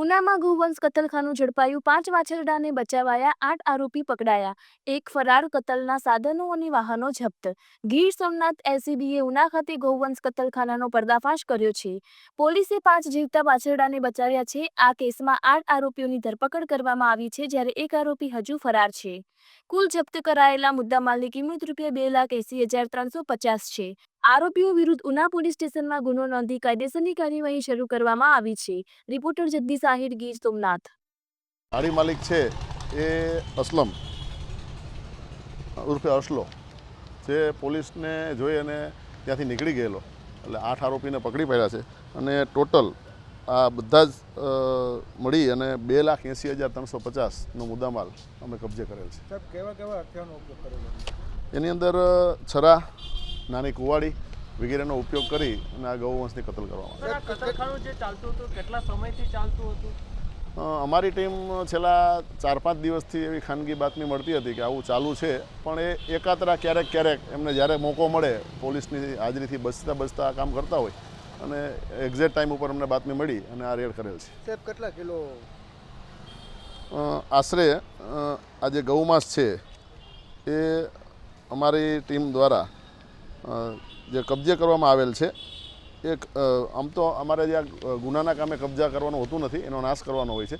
ઉનામાં ગૌવંશ કતલખાનું ઝડપાયું. પાંચ વાછરડાને બચાવાયા, આઠ આરોપી પકડાયા. એક ફરાર કતલના સાધનો અને વાહનો જપ્ત. ગીર સોમનાથ એસીબીએ ઉના ખાતે ગૌવંશ કતલખાનાનો પર્દાફાશ કર્યો છે. પોલીસે પાંચ જીવતા વાછરડાને બચાવ્યા છે. આ કેસમાં આઠ આરોપીઓની ધરપકડ કરવામાં આવી છે, જ્યારે એક આરોપી હજુ ફરાર છે. કુલ જપ્ત કરાયેલા મુદ્દામાલની કિંમત રૂપિયા બે લાખ એસી હજાર ત્રણસો પચાસ છે. આરોપીઓ વિરુદ્ધ ઉના પોલીસ સ્ટેશનમાં ગુનો નોંધી કાયદેસરની કાર્યવાહી શરૂ કરવામાં આવી છે. રિપોર્ટર જગદીશ આહિર ગીર સોમનાથ. ગાડી માલિક છે એ અસલમ ઉર્ફે અસલો. જે પોલીસને જોઈ અને ત્યાંથી નીકળી ગયેલો. એટલે આઠ આરોપીને પકડી પડ્યા છે. અને ટોટલ આ બધા જ મળી અને બે લાખ એંસી હજાર ત્રણસો પચાસનો મુદ્દામાલ અમે કબજે કરેલ છે. એની અંદર છરા નાની કુવાડી વગેરેનો ઉપયોગ કરી અને આ ગૌવંશની કતલ કરવામાં આવે આ કતલખાનું જે ચાલતું હતું કેટલા સમયથી ચાલતું હતું? અમારી ટીમ છેલ્લા ચાર પાંચ દિવસથી એવી ખાનગી બાતમી મળતી હતી કે આવું ચાલુ છે પણ એ એકાતરા ક્યારેક ક્યારેક એમને જ્યારે મોકો મળે પોલીસની હાજરીથી બચતા બચતા આ કામ કરતા હોય અને એક્ઝેક્ટ ટાઈમ ઉપર અમને બાતમી મળી અને આ રેડ કરેલ છે. સાહેબ કેટલા કિલો? આશરે આ જે ગૌમાંસ છે એ અમારી ટીમ દ્વારા જે કબજે કરવામાં આવેલ છે, એક આમ તો અમારે જ્યાં ગુનાના કામે કબજા કરવાનું હોતું નથી, એનો નાશ કરવાનો હોય છે.